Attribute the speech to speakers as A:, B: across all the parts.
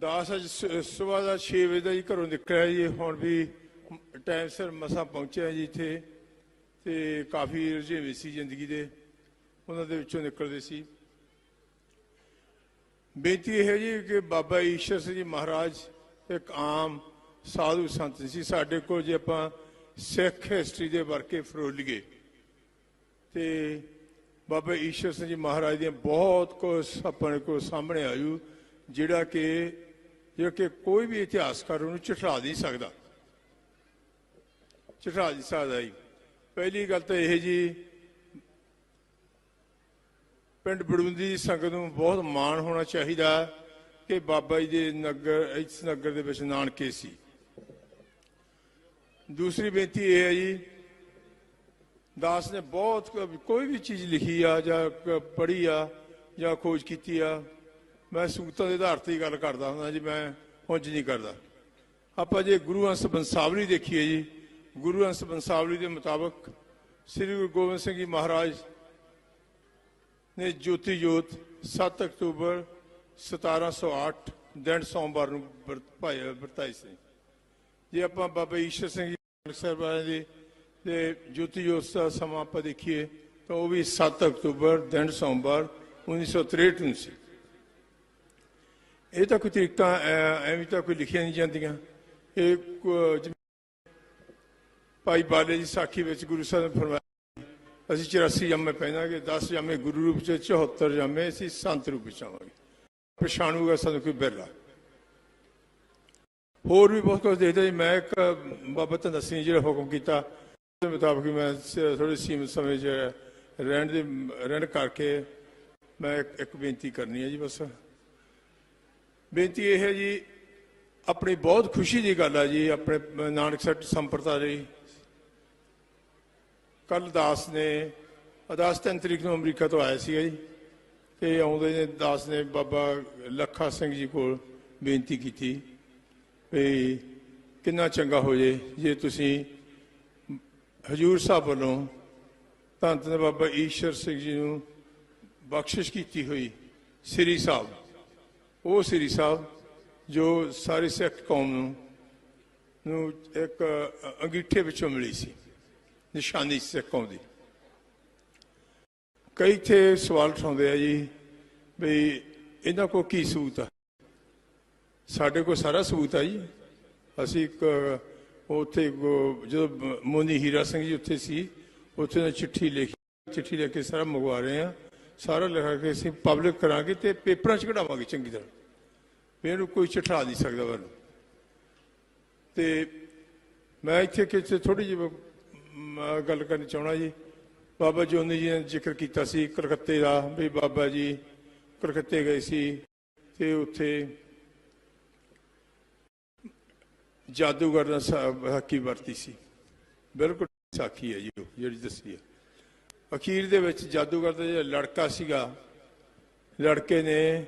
A: ਦਾਸ ਅੱਜ ਸਵੇਰ ਦਾ 6 ਵਜੇ ਦਾ ਜੀ ਘਰੋਂ ਨਿਕਲਿਆ ਜੀ, ਹੁਣ ਵੀ ਟਾਈਮ ਸਿਰ ਮਸਾਂ ਪਹੁੰਚਿਆ ਜੀ ਇੱਥੇ ਤੇ ਕਾਫੀ ਰੁਝੇਵੇਂ ਸੀ ਜ਼ਿੰਦਗੀ ਦੇ, ਉਹਨਾਂ ਦੇ ਵਿੱਚੋਂ ਨਿਕਲਦੇ ਸੀ। ਬੇਨਤੀ ਇਹ ਹੈ ਜੀ ਕਿ ਬਾਬਾ ਈਸ਼ਰ ਸਿੰਘ ਜੀ ਮਹਾਰਾਜ ਇੱਕ ਆਮ ਸਾਧੂ ਸੰਤ ਸੀ। ਸਾਡੇ ਕੋਲ ਜੇ ਆਪਾਂ ਸਿੱਖ ਹਿਸਟਰੀ ਦੇ ਵਰਕੇ ਫਰੋਲੀਏ ਤੇ ਬਾਬਾ ਈਸ਼ਰ ਸਿੰਘ ਜੀ ਮਹਾਰਾਜ ਦੀਆਂ ਬਹੁਤ ਕੁਝ ਆਪਣੇ ਕੋਲ ਸਾਹਮਣੇ ਆਇਓ ਜਿਹੜਾ ਕਿ ਜਿਹੜਾ ਕਿ ਕੋਈ ਵੀ ਇਤਿਹਾਸਕਾਰ ਉਹਨੂੰ ਝਟਾ ਨਹੀਂ ਸਕਦਾ। ਝਟਾ ਨਹੀਂ ਸਕਦਾ ਜੀ। ਪਹਿਲੀ ਗੱਲ ਤਾਂ ਇਹ ਜੀ, ਪਿੰਡ ਬੜੂੰਦੀ ਦੀ ਸੰਗਤ ਨੂੰ ਬਹੁਤ ਮਾਣ ਹੋਣਾ ਚਾਹੀਦਾ ਕਿ ਬਾਬਾ ਜੀ ਦੇ ਨਗਰ, ਇਸ ਨਗਰ ਦੇ ਵਿੱਚ ਨਾਨਕੇ ਸੀ। ਦੂਸਰੀ ਬੇਨਤੀ ਇਹ ਹੈ ਜੀ, ਦਾਸ ਨੇ ਬਹੁਤ ਕੋਈ ਵੀ ਚੀਜ਼ ਲਿਖੀ ਆ ਜਾਂ ਪੜ੍ਹੀ ਆ ਜਾਂ ਖੋਜ ਕੀਤੀ ਆ ਮੈਂ ਸੂਤਰਾਂ ਦੇ ਆਧਾਰ ਤੇ ਹੀ ਗੱਲ ਕਰਦਾ ਹੁੰਦਾ ਜੀ, ਮੈਂ ਉਂਝ ਨਹੀਂ ਕਰਦਾ। ਆਪਾਂ ਜੇ ਗੁਰੂ ਅੰਸ਼ ਬੰਸਾਵਲੀ ਦੇਖੀਏ ਜੀ, ਗੁਰੂ ਅੰਸ਼ ਬੰਸਾਵਲੀ ਦੇ ਮੁਤਾਬਕ ਸ੍ਰੀ ਗੁਰੂ ਗੋਬਿੰਦ ਸਿੰਘ ਜੀ ਮਹਾਰਾਜ ਨੇ ਜੋਤੀ ਜੋਤ 7 ਅਕਤੂਬਰ 1708 ਦਿਨ ਸੋਮਵਾਰ ਨੂੰ ਵਰਤ- ਭਾਇਆ ਵਰਤਾਈ ਸੀ। ਜੇ ਆਪਾਂ ਬਾਬਾ ਈਸ਼ਰ ਸਿੰਘ ਜੀ ਨਾਨਕ ਸਾਹਿਬ ਵਾਲਿਆਂ ਦੇ ਜੋਤੀ ਜੋਤ ਦਾ ਸਮਾਂ ਆਪਾਂ ਦੇਖੀਏ, ਤਾਂ ਉਹ ਵੀ 7 ਅਕਤੂਬਰ, ਦਿਨ ਸੋਮਵਾਰ 1963 ਨੂੰ ਸੀ। ਇਹ ਤਾਂ ਕੋਈ ਤਰੀਕਾਂ ਐਵੇਂ ਤਾਂ ਕੋਈ ਲਿਖੀਆਂ ਨਹੀਂ ਜਾਂਦੀਆਂ। ਇਹ ਭਾਈ ਬਾਲੇ ਦੀ ਸਾਖੀ ਵਿੱਚ ਗੁਰੂ ਸਾਹਿਬ ਨੇ ਫਰਮਾਇਆ, ਅਸੀਂ 84 ਜੰਮੇ ਪਹਿਨਾਂਗੇ 10 ਜੰਮੇ ਗੁਰੂ ਰੂਪ ਚ 74 ਜੰਮੇ ਅਸੀਂ ਸੰਤ ਰੂਪ ਚ ਆਵਾਂਗੇ। ਪਛਾਣੂਗਾ ਸਾਨੂੰ ਕੋਈ ਬਿਰਲਾ। ਹੋਰ ਵੀ ਬਹੁਤ ਕੁਝ ਦੇਖਦਾ ਜੀ। ਮੈਂ ਇੱਕ ਬਾਬਾ ਧੰਦਾ ਸਿੰਘ ਜਿਹੜਾ ਹੁਕਮ ਕੀਤਾ। ਉਹਦੇ ਮੁਤਾਬਕ ਮੈਂ ਥੋੜੇ ਸੀਮਤ ਸਮੇਂ 'ਚ ਰਹਿਣ ਦੇ ਰਹਿਣ ਕਰਕੇ ਮੈਂ ਇੱਕ ਬੇਨਤੀ ਕਰਨੀ ਹੈ ਜੀ ਬਸ। ਬੇਨਤੀ ਇਹ ਹੈ ਜੀ, ਆਪਣੀ ਬਹੁਤ ਖੁਸ਼ੀ ਦੀ ਗੱਲ ਹੈ ਜੀ, ਆਪਣੇ ਨਾਨਕ ਸੱਟ ਸੰਪਰਦਾ ਲਈ ਕੱਲ ਦਾਸ ਨੇ ਅਦਾਸ ਤਿੰਨ ਤਰੀਕ ਨੂੰ ਅਮਰੀਕਾ ਤੋਂ ਆਇਆ ਸੀਗਾ ਜੀ, ਤੇ ਆਉਂਦੇ ਨੇ ਦਾਸ ਨੇ ਬਾਬਾ ਲੱਖਾ ਸਿੰਘ ਜੀ ਕੋਲ ਬੇਨਤੀ ਕੀਤੀ ਵੀ ਕਿੰਨਾ ਚੰਗਾ ਹੋ ਜੇ ਜੇ ਤੁਸੀਂ ਹਜੂਰ ਸਾਹਿਬ ਵੱਲੋਂ ਧੰਨ ਧੰਨ ਬਾਬਾ ਈਸ਼ਰ ਸਿੰਘ ਜੀ ਨੂੰ ਬਖਸ਼ਿਸ਼ ਕੀਤੀ ਹੋਈ, ਸ੍ਰੀ ਸਾਹਿਬ। ਉਹ ਸ੍ਰੀ ਸਾਹਿਬ ਜੋ ਸਾਰੇ ਸਿੱਖ ਕੌਮ ਨੂੰ ਨੂੰ ਇੱਕ ਅੰਗੀਠੇ ਵਿੱਚੋਂ ਮਿਲੀ ਸੀ, ਨਿਸ਼ਾਨੀ ਸਿੱਖ ਕੌਮ ਦੀ। ਕਈ ਇੱਥੇ ਸਵਾਲ ਉਠਾਉਂਦੇ ਆ ਜੀ ਵੀ ਇਹਨਾਂ ਕੋ ਕੀ ਸਬੂਤ ਆ? ਸਾਡੇ ਕੋਲ ਸਾਰਾ ਸਬੂਤ ਆ ਜੀ। ਅਸੀਂ ਇੱਕ ਉੱਥੇ ਗੋ- ਜਦੋਂ ਮੋਨੀ ਹੀਰਾ ਸਿੰਘ ਜੀ ਉੱਥੇ ਸੀ, ਉੱਥੇ ਨੇ ਚਿੱਠੀ ਲਿਖੀ, ਚਿੱਠੀ ਲਿਖ ਕੇ ਸਾਰਾ ਮੰਗਵਾ ਰਹੇ ਆ। ਸਾਰਾ ਲਿਖਾ ਕੇ ਅਸੀਂ ਪਬਲਿਕ ਕਰਾਂਗੇ ਤੇ ਪੇਪਰਾਂ 'ਚ ਕਢਾਵਾਂਗੇ ਚੰਗੀ ਤਰ੍ਹਾਂ। ਵੀ ਇਹਨੂੰ ਕੋਈ ਚਿਠਾ ਨਹੀਂ ਸਕਦਾ ਮੈਨੂੰ ਤੇ ਮੈਂ ਇੱਥੇ ਕਿਸੇ ਥੋੜੀ ਜਿਹੀ ਮ, ਗੱਲ ਕਰਨੀ ਚਾਹਣਾ ਜੀ। ਬਾਬਾ ਜੋਨੀ ਜੀ ਨੇ ਜ਼ਿਕਰ ਕੀਤਾ ਸੀ ਕਲਕੱਤੇ ਦਾ ਵੀ ਬਾਬਾ ਜੀ ਕਲਕੱਤੇ ਗਏ ਸੀ ਤੇ ਉੱਥੇ ਜਾਦੂਗਰ ਦਾ ਸਾਖੀ ਵਰਤੀ ਸੀ। ਬਿਲਕੁਲ ਸਾਖੀ ਹੈ ਜੀ ਉਹ ਜਿਹੜੀ ਦੱਸੀ ਹੈ। ਅਖੀਰ ਦੇ ਵਿੱਚ ਜਾਦੂਗਰ ਦਾ ਜਿਹੜਾ ਲੜਕਾ ਸੀਗਾ, ਲੜਕੇ ਨੇ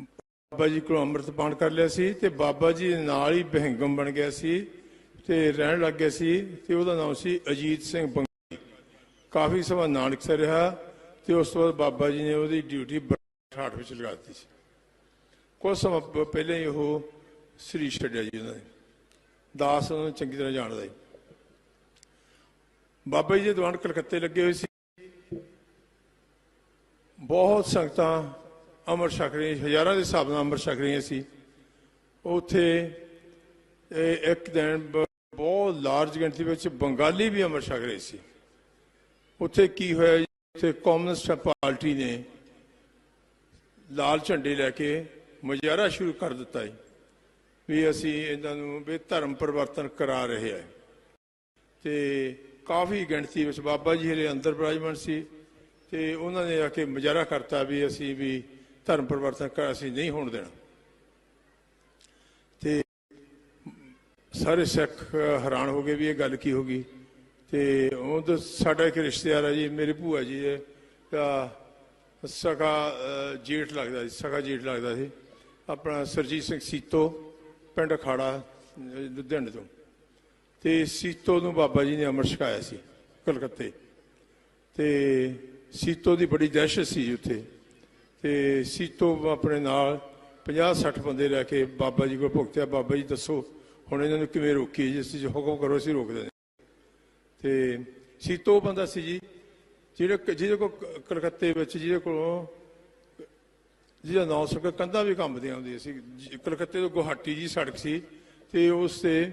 A: ਬਾਬਾ ਜੀ ਕੋਲ ਅੰਮ੍ਰਿਤ ਪਾਣ ਕਰ ਲਿਆ ਸੀ ਤੇ ਬਾਬਾ ਜੀ ਦੇ ਨਾਲ ਹੀ ਬਹਿੰਗਮ ਬਣ ਗਿਆ ਸੀ ਤੇ ਰਹਿਣ ਲੱਗ ਗਿਆ ਸੀ ਤੇ ਉਹਦਾ ਨਾਮ ਸੀ ਅਜੀਤ ਸਿੰਘ ਬੰਗੀ। ਕਾਫੀ ਸਮਾਂ ਨਾਨਕਸਰ ਰਿਹਾ ਤੇ ਉਸ ਤੋਂ ਬਾਅਦ ਬਾਬਾ ਜੀ ਨੇ ਉਹਦੀ ਡਿਊਟੀ ਠਾਠ ਵਿੱਚ ਲਗਾ ਦਿੱਤੀ ਸੀ। ਕੁਝ ਸਮਾਂ ਪ- ਪਹਿਲਾਂ ਹੀ ਉਹ ਸ੍ਰੀ ਛੱਡਿਆ ਜੀ ਉਹਨਾਂ ਨੇ। ਦਾਸ ਉਹਨੂੰ ਚੰਗੀ ਤਰ੍ਹਾਂ ਜਾਣਦਾ ਸੀ। ਬਾਬਾ ਜੀ ਦੇ ਦੀਵਾਨ ਕਲਕੱਤੇ ਲੱਗੇ ਹੋਏ ਸੀ। ਬਹੁਤ ਸੰਗਤਾਂ ਅਮਰ ਛਕ ਰਹੀਆਂ, ਹਜ਼ਾਰਾਂ ਦੇ ਹਿਸਾਬ ਨਾਲ ਅਮਰ ਛਕ ਰਹੀਆਂ ਸੀ। ਉੱਥੇ ਇੱਕ ਦਿਨ ਬ- ਬਹੁਤ ਲਾਰਜ ਗਿਣਤੀ ਵਿੱਚ ਬੰਗਾਲੀ ਵੀ ਅਮਰ ਛਕ ਰਹੇ ਸੀ। ਉੱਥੇ ਕੀ ਹੋਇਆ ਜੀ? ਉੱਥੇ ਕਮਿਊਨਿਸਟ ਪਾਰਟੀ ਨੇ ਲਾਲ ਝੰਡੇ ਲੈ ਕੇ ਮੁਜ਼ਾਹਰਾ ਸ਼ੁਰੂ ਕਰ ਦਿੱਤਾ ਜੀ, ਵੀ ਅਸੀਂ ਇਹਨਾਂ ਨੂੰ ਵੀ ਧਰਮ ਪਰਿਵਰਤਨ ਕਰਾ ਰਹੇ ਹਾਂ ਤੇ ਕਾਫੀ ਗਿਣਤੀ ਵਿੱਚ ਬਾਬਾ ਜੀ ਹਲੇ ਅੰਦਰ ਬਿਰਾਜਮਾਨ ਸੀ ਤੇ ਉਹਨਾਂ ਨੇ ਆ ਕੇ ਮੁਜ਼ਾਹਰਾ ਕਰਤਾ ਵੀ ਅਸੀਂ ਵੀ ਧਰਮ ਪਰਿਵਰਤਨ ਕਰ ਅਸੀਂ ਨਹੀਂ ਹੋਣ ਦੇਣਾ। ਤੇ ਸਾਰੇ ਸਿੱਖ ਹੈਰਾਨ ਹੋ ਗਏ ਵੀ ਇਹ ਗੱਲ ਕੀ ਹੋ ਗਈ। ਤੇ ਉਹ ਸਾਡਾ ਇੱਕ ਰਿਸ਼ਤੇਦਾਰ ਹੈ ਜੀ ਮੇਰੇ ਭੂਆ ਜੀ ਹੈ ਤਾਂ ਸਗਾ ਜੇਠ ਲੱਗਦਾ ਸੀ ਸਗਾ ਜੇਠ ਲੱਗਦਾ ਸੀ। ਆਪਣਾ ਸਰਜੀਤ ਸਿੰਘ ਸੀਤੋ ਪਿੰਡ ਅਖਾੜਾ ਅਹ, ਲੁਧਿਆਣੇ ਤੋਂ। ਤੇ ਸੀਤੋ ਨੂੰ ਬਾਬਾ ਜੀ ਨੇ ਅੰਮ੍ਰਿਤ ਛਕਾਇਆ ਸੀ, ਕਲਕੱਤੇ। ਤੇ ਸੀਤੋ ਦੀ ਬੜੀ ਦਹਿਸ਼ਤ ਸੀ ਉੱਥੇ। ਤੇ ਸੀਤੋ ਆਪਣੇ ਨਾਲ 50 60 ਬੰਦੇ ਲੈ ਕੇ ਬਾਬਾ ਜੀ ਕੋਲ ਭੁਗਤਿਆ। ਬਾਬਾ ਜੀ ਦੱਸੋ, ਹੁਣ ਇਹਨਾਂ ਨੂੰ ਕਿਵੇਂ ਰੋਕੀਏ? ਜਿਸ ਚੀਜ਼ ਹੁਕਮ ਕਰੋ, ਅਸੀਂ ਰੋਕ ਦਿੰਦੇ ਤੇ ਸੀਤੋ ਬੰਦਾ ਸੀ ਜੀ ਜਿਹੜੇ ਜਿਹਦੇ ਕੋਲ ਕ- ਕਲਕੱਤੇ ਵਿੱਚ ਜਿਹਦੇ ਕੋਲੋਂ ਜਿਹਦਾ ਨਾਂ ਸੀ ਕੰਧਾਂ ਵੀ ਕੰਬਦੀਆਂ ਹੁੰਦੀਆਂ ਸੀ। ਕਲਕੱਤੇ ਤੋਂ ਗੁਹਾਟੀ ਜੀ ਸੜਕ ਸੀ ਤੇ ਉਸ ਤੇ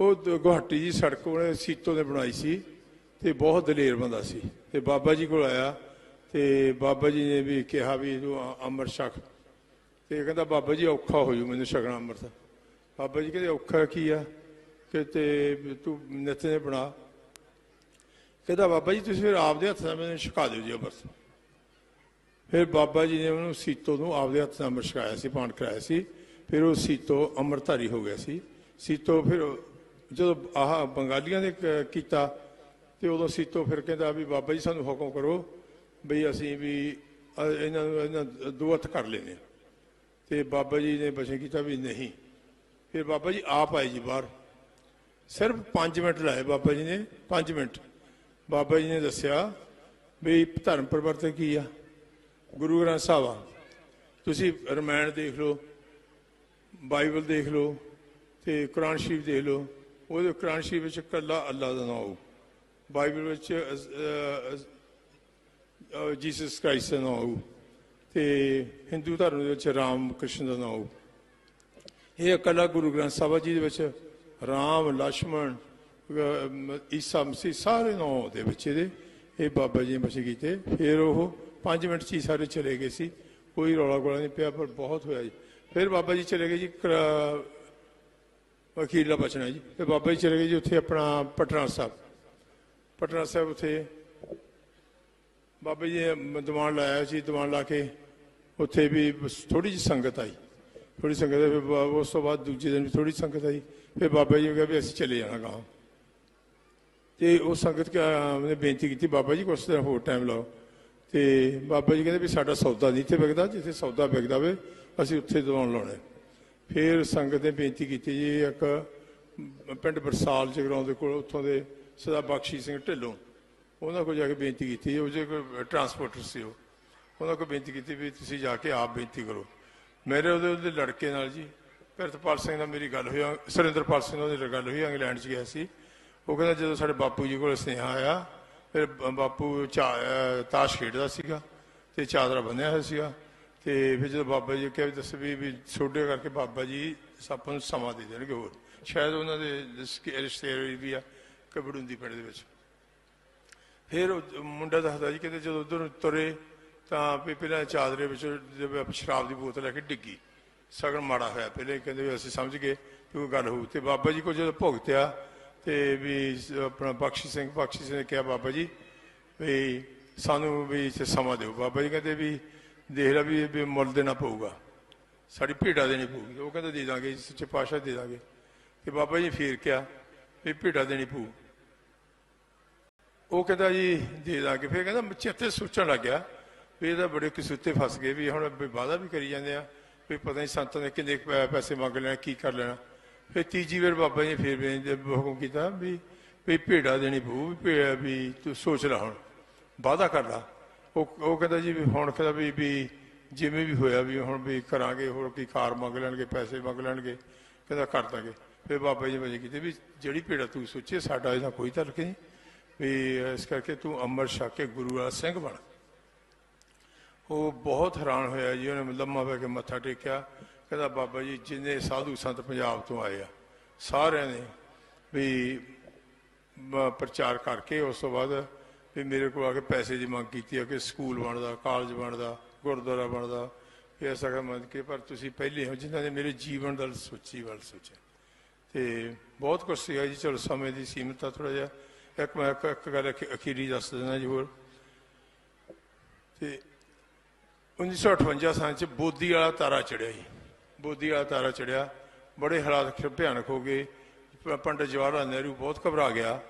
A: ਉਹ ਦ- ਗੁਹਾਟੀ ਜੀ ਸੜਕ ਉਹਨੇ ਸੀਤੋ ਨੇ ਬਣਾਈ ਸੀ ਤੇ ਬਹੁਤ ਦਲੇਰ ਬੰਦਾ ਸੀ ਤੇ ਬਾਬਾ ਜੀ ਕੋਲ ਆਇਆ ਤੇ ਬਾਬਾ ਜੀ ਨੇ ਵੀ ਕਿਹਾ ਵੀ ਤੂੰ ਅੰਮ੍ਰਿਤ ਛਕ। ਤੇ ਕਹਿੰਦਾ, ਬਾਬਾ ਜੀ, ਔਖਾ ਹੋ ਜੂ ਮੈਨੂੰ ਛਕਣਾ ਅੰਮ੍ਰਿਤ। ਬਾਬਾ ਜੀ ਕਹਿੰਦੇ, ਔਖਾ ਕੀ ਆ? ਕਿ ਤੇ ਤੂੰ ਨਿੱਤ ਨੇ ਬਣਾ। ਕਹਿੰਦਾ, ਬਾਬਾ ਜੀ, ਤੁਸੀਂ ਫਿਰ ਆਪਦੇ ਹੱਥ ਨਾਲ ਮੈਨੂੰ ਛਕਾ ਦਿਓ ਜੀ ਅੰਮ੍ਰਿਤ। ਫਿਰ ਬਾਬਾ ਜੀ ਨੇ ਉਹਨੂੰ ਸੀਤੋ ਨੂੰ ਆਪਦੇ ਹੱਥ ਨਾਲ ਅੰਮ੍ਰਿਤ ਛਕਾਇਆ ਸੀ ਪਾਣ ਕਰਾਇਆ ਸੀ। ਫਿਰ ਉਹ ਸੀਤੋ ਅੰਮ੍ਰਿਤਧਾਰੀ ਹੋ ਗਿਆ ਸੀ। ਸੀਤੋ ਫਿਰ ਜਦੋਂ ਆਹ ਬੰਗਾਲੀਆਂ ਨੇ ਕ- ਕੀਤਾ ਤੇ ਉਦੋਂ ਸੀਤੋ ਫਿਰ ਕਹਿੰਦਾ ਵੀ ਬਾਬਾ ਜੀ ਸਾਨੂੰ ਹੁਕਮ ਕਰੋ ਵੀ ਅਸੀਂ ਵੀ ਇਹਨਾਂ ਨੂੰ, ਇਹਨਾਂ ਦੋ ਹੱਥ ਕਰ ਲੈਨੇ ਆ। ਤੇ ਬਾਬਾ ਜੀ ਨੇ ਬਚਨ ਕੀਤਾ ਵੀ ਨਹੀਂ। ਫਿਰ ਬਾਬਾ ਜੀ ਆਪ ਆਏ ਜੀ ਬਾਹਰ। ਸਿਰਫ 5 ਮਿੰਟ ਲਾਏ ਬਾਬਾ ਜੀ ਨੇ 5 ਮਿੰਟ। ਬਾਬਾ ਜੀ ਨੇ ਦੱਸਿਆ ਵੀ ਧਰਮ ਪਰਿਵਰਤਨ ਕੀ ਆ? ਗੁਰੂ ਗ੍ਰੰਥ ਸਾਹਿਬ ਆ। ਤੁਸੀਂ ਰਮਾਇਣ ਦੇਖ ਲਓ, ਬਾਈਬਲ ਦੇਖ ਲਓ ਤੇ ਕੁਰਾਨ ਸ਼ਰੀਫ ਦੇਖ ਲਓ। ਉਹਦੇ ਕੁਰਾਨ ਸ਼ਰੀਫ ਵਿੱਚ ਕੱਲਾ ਅੱਲਾ ਦਾ ਨਾਮ ਹੋ ਬਾਈਬਲ ਵਿੱਚ ਜੀਸਸ ਕ੍ਰਾਈਸਟ ਦਾ ਨਾਮ ਹੋ ਤੇ ਹਿੰਦੂ ਧਰਮ ਦੇ ਵਿੱਚ ਰਾਮ ਕ੍ਰਿਸ਼ਨ ਦਾ ਨਾਮ ਹੋਊ। ਇਹ ਇਕੱਲਾ ਗੁਰੂ ਗ੍ਰੰਥ ਸਾਹਿਬ ਜੀ ਦੇ ਵਿੱਚ ਰਾਮ ਲక్ష్మਣ ਈਸਾ ਮਸੀਹ ਸਾਰੇ ਨਾਮ ਦੇ ਵਿੱਚ ਇਹਦੇ। ਇਹ ਬਾਬਾ ਜੀ ਨੇ ਬਚੇ ਕੀਤੇ। ਫਿਰ ਉਹ 5 ਮਿੰਟ ਚ ਹੀ ਸਾਰੇ ਚਲੇ ਗਏ ਸੀ। ਕੋਈ ਰੌਲਾ ਗੋਲਾ ਨਹੀਂ ਪਿਆ, ਪਰ ਬਹੁਤ ਹੋਇਆ ਜੀ। ਫਿਰ ਬਾਬਾ ਜੀ ਚਲੇ ਗਏ ਜੀ ਕਰਾ- ਅਖੀਰਲਾ ਬਚਣਾ ਜੀ। ਤੇ ਬਾਬਾ ਜੀ ਚਲੇ ਗਏ ਜੀ ਉੱਥੇ ਆਪਣਾ ਪਟਨਾ ਸਾਹਿਬ। ਪਟਨਾ ਸਾਹਿਬ ਉੱਥੇ ਬਾਬਾ ਜੀ ਨੇ ਦੀਵਾਨ ਲਾਇਆ ਸੀ ਦੀਵਾਨ ਲਾ ਕੇ ਉੱਥੇ ਵੀ ਥੋੜੀ ਜਿਹੀ ਸੰਗਤ ਆਈ। ਥੋੜੀ ਸੰਗਤ ਆਈ, ਫਿਰ ਉਸ ਤੋਂ ਬਾਅਦ ਦੂਜੇ ਦਿਨ ਵੀ ਥੋੜੀ ਸੰਗਤ ਆਈ। ਫਿਰ ਬਾਬਾ ਜੀ ਨੇ ਕਿਹਾ ਵੀ ਅਸੀਂ ਚਲੇ ਜਾਣਾ ਗਾਂ ਤੇ ਉਹ ਸੰਗਤ ਨੇ ਬੇਨਤੀ ਕੀਤੀ ਬਾਬਾ ਜੀ ਕੁਛ ਦਿਨ ਹੋਰ ਟਾਈਮ ਲਾਓ। ਤੇ ਬਾਬਾ ਜੀ ਕਹਿੰਦੇ ਵੀ ਸਾਡਾ ਸੌਦਾ ਨਹੀਂ ਇੱਥੇ ਵਿਕਦਾ ਜਿੱਥੇ ਸੌਦਾ ਵਿਕਦਾ ਵੇ ਅਸੀਂ ਉੱਥੇ ਦੀਵਾਨ ਲਾਉਣਾ ਫਿਰ ਸੰਗਤ ਨੇ ਬੇਨਤੀ ਕੀਤੀ ਜੀ, ਇੱਕ ਪਿੰਡ ਬਰਸਾਲ ਜਗਰਾਉਂ ਦੇ ਕੋਲ, ਉੱਥੋਂ ਦੇ ਸਦਾ ਬਖਸ਼ੀ ਸਿੰਘ ਢਿੱਲੋਂ। ਉਹਨਾਂ ਕੋਲ ਜਾ ਕੇ ਬੇਨਤੀ ਕੀਤੀ, ਉਹ ਜੇ ਕੋਈ ਟਰਾਂਸਪੋਰਟਰ ਸੀ ਉਹ। ਉਹਨਾਂ ਕੋਲ ਬੇਨਤੀ ਕੀਤੀ ਵੀ ਤੁਸੀਂ ਜਾ ਕੇ ਆਪ ਬੇਨਤੀ ਕਰੋ। ਮੇਰੇ ਉਹਦੇ ਉਹਦੇ ਲੜਕੇ ਨਾਲ ਜੀ ਪਿਰਤਪਾਲ ਸਿੰਘ ਨਾਲ ਮੇਰੀ ਗੱਲ ਹੋਈ, ਸੁਰਿੰਦਰਪਾਲ ਸਿੰਘ ਨਾਲ ਗੱਲ ਹੋਈ, ਇੰਗਲੈਂਡ 'ਚ ਗਿਆ ਸੀ। ਉਹ ਕਹਿੰਦਾ ਜਦੋਂ ਸਾਡੇ ਬਾਪੂ ਜੀ ਕੋਲ ਸੁਨੇਹਾ ਆਇਆ, ਫਿਰ ਬਾਪੂ ਚਾ- ਤਾਸ਼ ਖੇਡਦਾ ਸੀਗਾ ਤੇ ਚਾਦਰਾ ਬੰਨਿਆ ਹੋਇਆ ਸੀਗਾ। ਤੇ ਫਿਰ ਜਦੋਂ ਬਾਬਾ ਜੀ ਕਿਹਾ ਵੀ ਦੱਸ ਵੀ ਵੀ ਛੋਡੇ ਕਰਕੇ ਬਾਬਾ ਜੀ ਆਪਾਂ ਨੂੰ ਸਮਾਂ ਦੇ ਦੇਣਗੇ ਹੋਰ। ਸ਼ਾਇਦ ਉਹਨਾਂ ਦੇ ਰਿਸ਼ਤੇ- ਰਿਸ਼ਤੇਦਾਰੀ ਵੀ ਆ, ਕਬੜੁੰਦੀ ਪਿੰਡ ਦੇ ਵਿੱਚ। ਫਿਰ ਮੁੰਡਾ ਦੱਸਦਾ ਜੀ ਕਹਿੰਦੇ ਜਦੋਂ ਉਧਰ ਤੁਰੇ ਤਾਂ ਵੀ ਪਹਿਲਾਂ ਚਾਦਰੇ ਵਿੱਚ ਜਿਵੇਂ ਸ਼ਰਾਬ ਦੀ ਬੋਤਲ ਲੈ ਕੇ ਡਿੱਗੀ। ਸਗਨ ਮਾੜਾ ਹੋਇਆ ਪਹਿਲੇ, ਕਹਿੰਦੇ ਵੀ ਅਸੀਂ ਸਮਝ ਗਏ ਵੀ ਕੋਈ ਗੱਲ ਹੋਊ। ਤੇ ਬਾਬਾ ਜੀ ਕੋਲ ਜਦੋਂ ਭੁਗਤਿਆ ਤੇ ਵੀ ਆਪਣਾ ਬਖਸ਼ੀ ਸਿੰਘ ਬਖਸ਼ੀ ਸਿੰਘ ਨੇ ਕਿਹਾ ਬਾਬਾ ਜੀ ਵੀ ਸਾਨੂੰ ਵੀ ਇੱਥੇ ਸਮਾਂ ਦਿਓ। ਬਾਬਾ ਜੀ ਕਹਿੰਦੇ ਵੀ ਦੇਖ ਲੈ ਵੀ ਵੀ ਮੁੱਲ ਦੇਣਾ ਪਊਗਾ। ਸਾਡੀ ਭੇਡਾ ਦੇਣੀ ਪਊਗੀ। ਉਹ ਕਹਿੰਦਾ ਦੇ ਦਾਂਗੇ, ਸੱਚੇ ਪਾਤਸ਼ਾਹ ਦੇ ਦਾਂਗੇ। ਤੇ ਬਾਬਾ ਜੀ ਫੇਰ ਕਿਹਾ ਵੀ ਭੇਡਾ ਦੇਣੀ ਪਊ। ਉਹ ਕਹਿੰਦਾ ਜੀ ਦੇ ਦਾਂਗੇ। ਫਿਰ ਕਹਿੰਦਾ ਚੇਤੇ ਸੋਚਣ ਲੱਗ ਗਿਆ ਵੀ ਇਹਦਾ ਬੜੇ ਕਿਸੂਤੇ ਫਸ ਗਏ ਵੀ ਹੁਣ ਵੀ ਵਾਅਦਾ ਵੀ ਕਰੀ ਜਾਂਦੇ ਆ ਵੀ ਪਤਾ ਨਹੀਂ ਸੰਤਾਂ ਨੇ ਕਿੰਨੇ ਪੈਸੇ ਮੰਗ ਲੈਣਾ, ਕੀ ਕਰ ਲੈਣਾ। ਫਿਰ ਤੀਜੀ ਵਾਰ ਬਾਬਾ ਜੀ ਨੇ ਫਿਰ ਬੇਨਤੀ ਹੁਕਮ ਕੀਤਾ ਵੀ ਵੀ ਭੇਡਾ ਦੇਣੀ ਪਊ, ਵੀ ਭੇ- ਵੀ ਤੂੰ ਸੋਚ ਲੈ ਹੁਣ, ਵਾਅਦਾ ਕਰ ਲਾ। ਉਹ ਉਹ ਕਹਿੰਦਾ ਜੀ ਵੀ ਹੁਣ ਕਹਿੰਦਾ ਵੀ ਵੀ ਜਿਵੇਂ ਵੀ ਹੋਇਆ ਵੀ ਹੁਣ ਵੀ ਕਰਾਂਗੇ, ਹੋਰ ਕੀ ਕਾਰ ਮੰਗ ਲੈਣਗੇ, ਪੈਸੇ ਮੰਗ ਲੈਣਗੇ, ਕਹਿੰਦਾ ਕਰ ਦਾਂਗੇ। ਫਿਰ ਬਾਬਾ ਜੀ ਵਜੇ ਕੀਤੇ ਵੀ ਜਿਹੜੀ ਭੇੜਾ ਤੂੰ ਸੋਚੇ ਸਾਡਾ ਇਹਦਾ ਕੋਈ ਤਰਕ ਨਹੀਂ। ਵੀ ਇਸ ਕਰਕੇ ਤੂੰ ਅੰਮ੍ਰਿਤ ਛਕ ਕੇ ਗੁਰੂ ਵਾਲਾ ਸਿੰਘ ਬਣ। ਉਹ ਬਹੁਤ ਹੈਰਾਨ ਹੋਇਆ ਜੀ, ਉਹਨੇ ਲੰਮਾ ਪੈ ਕੇ ਮੱਥਾ ਟੇਕਿਆ। ਕਹਿੰਦਾ ਬਾਬਾ ਜੀ, ਜਿੰਨੇ ਸਾਧੂ ਸੰਤ ਪੰਜਾਬ ਤੋਂ ਆਏ ਆ, ਸਾਰਿਆਂ ਨੇ ਵੀ ਪ੍ਰਚਾਰ ਕਰਕੇ ਉਸ ਤੋਂ ਬਾਅਦ ਵੀ ਮੇਰੇ ਕੋਲ ਆ ਕੇ ਪੈਸੇ ਦੀ ਮੰਗ ਕੀਤੀ ਆ, ਕਿ ਸਕੂਲ ਬਣਦਾ, ਕਾਲਜ ਬਣਦਾ, ਗੁਰਦੁਆਰਾ ਬਣਦਾ। ਇਹ ਐਸਾ ਮੰਨ ਕੇ, ਪਰ ਤੁਸੀਂ ਪਹਿਲੇ ਹੋ, ਜਿਨ੍ਹਾਂ ਨੇ ਮੇਰੇ ਜੀਵਨ ਦਾ ਸੋਚੀ ਵੱਲ ਸੋਚਿਆ। ਤੇ ਬਹੁਤ ਕੁਝ ਸੀਗਾ ਜੀ, ਚਲੋ ਸਮੇਂ ਦੀ ਸੀਮਤ ਆ ਥੋੜਾ ਜਿਹਾ। ਇੱਕ ਮੈਂ ਇੱਕ ਗੱਲ ਅਖੀ- ਅਖੀਰੀ ਦੱਸ ਦਿੰਦਾ ਜੀ ਹੋਰ। ਤੇ 1958 ਸਾਲ ਚ ਬੋਦੀ ਵਾਲਾ ਤਾਰਾ ਚੜਿਆ ਜੀ। ਬੋਦੀ ਵਾਲਾ ਤਾਰਾ ਚੜਿਆ। ਬੜੇ ਹਾਲਾਤ ਭਿਆਨਕ ਹੋ ਗਏ। ਪ- ਪੰਡਿਤ ਜਵਾਹਰ ਲਾਲ ਨਹਿਰੂ ਬਹੁਤ ਘਬਰਾ ਗਿਆ।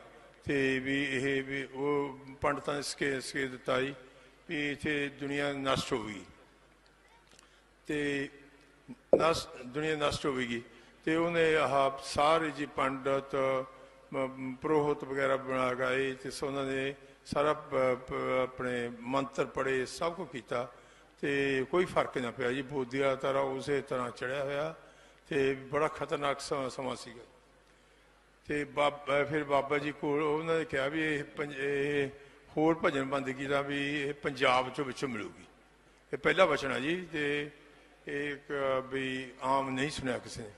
A: ਤੇ ਵੀ ਇਹ ਵੀ ਉਹ ਪੰਡਤਾਂ ਨੇ ਸਕੇ ਸਕੇ ਦਿੱਤਾ ਜੀ ਵੀ ਇੱਥੇ ਦੁਨੀਆ ਨਸ਼ਟ ਹੋਵੇਗੀ ਤੇ ਨਸ, ਦੁਨੀਆ ਨਸ਼ਟ ਹੋਵੇਗੀ ਤੇ ਉਹਨੇ ਆਹ ਸਾਰੇ ਜੀ ਪੰਡਤ ਪ੍ਰੋਹਤ ਵਗੈਰਾ ਬਣਾ ਗਏ ਤੇ ਸੋ, ਉਹਨਾਂ ਨੇ ਸਾਰਾ ਆਪਣੇ ਮੰਤਰ ਪੜੇ ਸਭ ਕੁਝ ਕੀਤਾ। ਤੇ ਕੋਈ ਫ਼ਰਕ ਨਾ ਪਿਆ ਜੀ। ਬੋਧੀਆ ਤਾਰਾ ਉਸੇ ਤਰ੍ਹਾਂ ਚੜਿਆ ਹੋਇਆ ਤੇ ਬੜਾ ਖਤਰਨਾਕ ਸਮਾਂ ਸਮਾਂ ਸੀਗਾ। ਤੇ ਬਾਬਾ, ਫਿਰ ਬਾਬਾ ਜੀ ਕੋਲ ਉਹਨਾਂ ਨੇ ਕਿਹਾ ਵੀ ਇਹ ਪੰਜ- ਇਹ ਹੋਰ ਭਜਨ ਬੰਦਗੀ ਦਾ ਵੀ ਇਹ ਪੰਜਾਬ ਚੋਂ ਵਿੱਚੋਂ ਮਿਲੂਗੀ। ਇਹ ਪਹਿਲਾ ਵਚਨ ਹੈ ਜੀ ਤੇ ਇਹ ਇੱਕ, ਵੀ ਆਮ ਨਹੀਂ ਸੁਣਿਆ ਕਿਸੇ ਨੇ।